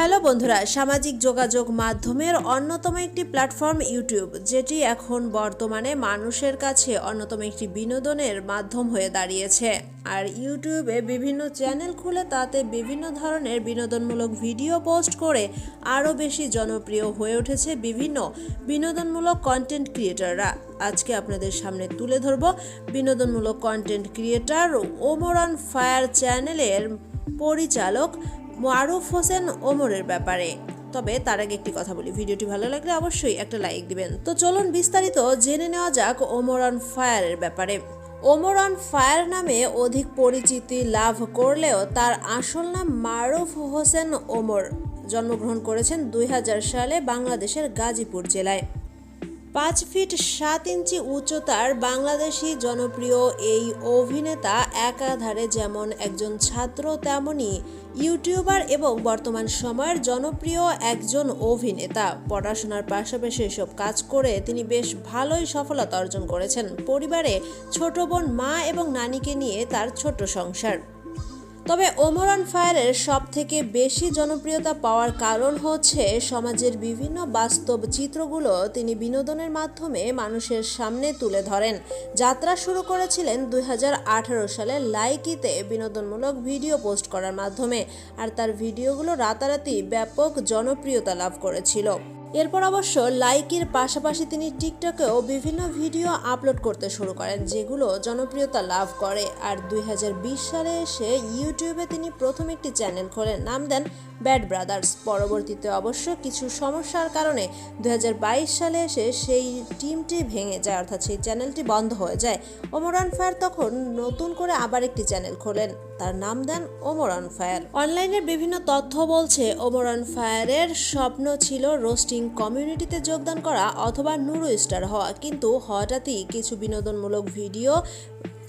Hello বন্ধুরা, সামাজিক যোগাযোগ মাধ্যমের অন্যতম একটি প্ল্যাটফর্ম ইউটিউব, যেটি এখন বর্তমানে মানুষের কাছে অন্যতম একটি বিনোদনের মাধ্যম হয়ে দাঁড়িয়েছে। আর ইউটিউবে বিভিন্ন চ্যানেল খুলে তাতে বিভিন্ন ধরনের বিনোদনমূলক ভিডিও পোস্ট করে আরও বেশি জনপ্রিয় হয়ে উঠেছে বিভিন্ন বিনোদনমূলক কন্টেন্ট ক্রিয়েটাররা। আজকে আপনাদের সামনে তুলে ধরব বিনোদনমূলক কন্টেন্ট ক্রিয়েটার ওমরান ফায়ার চ্যানেলের পরিচালক মারুফ হোসেন ওমরের ব্যাপারে। তবে তার আগে একটি কথা বলি, ভিডিওটি ভালো লাগলে অবশ্যই একটা লাইক দিবেন। তো চলুন বিস্তারিত জেনে নেওয়া যাক ওমর অন ফায়ারের ব্যাপারে। ওমর অন ফায়ার নামে অধিক পরিচিতি লাভ করলেও তার আসল নাম মারুফ হোসেন ওমর। জন্মগ্রহণ করেছেন দুই হাজার সালে বাংলাদেশের গাজীপুর জেলায়। পাঁচ ফিট সাত ইঞ্চি উচ্চতার বাংলাদেশি জনপ্রিয় এই অভিনেতা একাধারে যেমন একজন ছাত্র, তেমনি ইউটিউবার এবং বর্তমান সময়ের জনপ্রিয় একজন অভিনেতা। পড়াশোনার পাশাপাশি এসব কাজ করে তিনি বেশ ভালোই সফলতা অর্জন করেছেন। পরিবারে ছোট বোন মা এবং নানিকে নিয়ে তার ছোট সংসার। তবে ওমরান ফায়ারের সব থেকে বেশি জনপ্রিয়তা পাওয়ার কারণ হচ্ছে সমাজের বিভিন্ন বাস্তব চিত্রগুলো তিনি বিনোদনের মাধ্যমে মানুষের সামনে তুলে ধরেন। যাত্রা শুরু করেছিলেন দু হাজার আঠেরো সালে লাইকিতে বিনোদনমূলক ভিডিও পোস্ট করার মাধ্যমে, আর তার ভিডিওগুলো রাতারাতি ব্যাপক জনপ্রিয়তা লাভ করেছিল। এরপর অবশ্য লাইকের পাশাপাশি তিনি টিকটকেও বিভিন্ন ভিডিও আপলোড করতে শুরু করেন, যেগুলো জনপ্রিয়তা লাভ করে। আর দুই হাজার বিশ সালে এসে ইউটিউবে তিনি প্রথম একটি চ্যানেল খোলেন, নাম দেন ব্যাড ব্রাদার্স। পরবর্তীতে অবশ্য কিছু সমস্যার কারণে দু হাজার বাইশ সালে এসে সেই টিমটি ভেঙে যায়, অর্থাৎ সেই চ্যানেলটি বন্ধ হয়ে যায়। ওমরান ফায়ার তখন নতুন করে আবার একটি চ্যানেল খোলেন, তার নাম দেন ওমরান ফায়ার। অনলাইনের বিভিন্ন তথ্য বলছে ওমরান ফায়ারের স্বপ্ন ছিল রোস্টিং কমিউনিটিতে যোগদান করা অথবা নুরু স্টার হওয়া, কিন্তু হঠাৎই কিছু বিনোদনমূলক ভিডিও,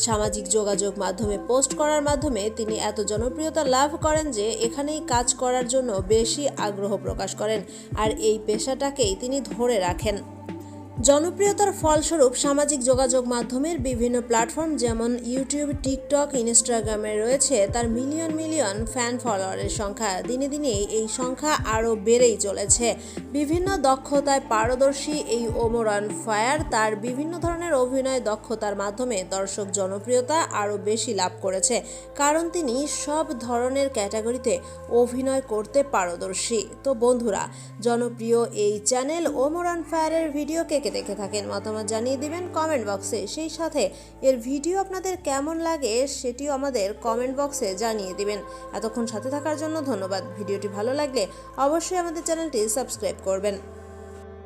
সামাজিক যোগাযোগ মাধ্যমে পোস্ট করার মাধ্যমে তিনি এত জনপ্রিয়তা লাভ করেন যে এখানেই কাজ করার জন্য বেশি আগ্রহ প্রকাশ করেন। আর এই পেশাটাকেই তিনি ধরে রাখেন। জনপ্রিয়তার ফলস্বরূপ সামাজিক যোগাযোগ মাধ্যমের বিভিন্ন প্ল্যাটফর্ম যেমন ইউটিউব, টিকটক, ইনস্টাগ্রামে রয়েছে তার মিলিয়ন মিলিয়ন ফ্যান ফলোয়ারের সংখ্যা। দিনে দিনে এই সংখ্যা আরও বেড়েই চলেছে। বিভিন্ন দক্ষতায় পারদর্শী এই ওমরান ফায়ার তার বিভিন্ন ধরনের অভিনয় দক্ষতার মাধ্যমে দর্শক জনপ্রিয়তা আরও বেশি লাভ করেছে, কারণ তিনি সব ধরনের ক্যাটাগরিতে অভিনয় করতে পারদর্শী। তো বন্ধুরা, জনপ্রিয় এই চ্যানেল ওমরান ফায়ারের ভিডিও কে কে দেখে থাকেন। মতামত জানিয়ে দিবেন কমেন্ট বক্সে সেই সাথে এর ভিডিও আপনাদের কেমন লাগে সেটিও আমাদের কমেন্ট বক্সে জানিয়ে দিবেন। এতক্ষণ সাথে থাকার জন্য ধন্যবাদ। ভিডিওটি ভালো লাগলে অবশ্যই আমাদের চ্যানেলটি সাবস্ক্রাইব করবেন।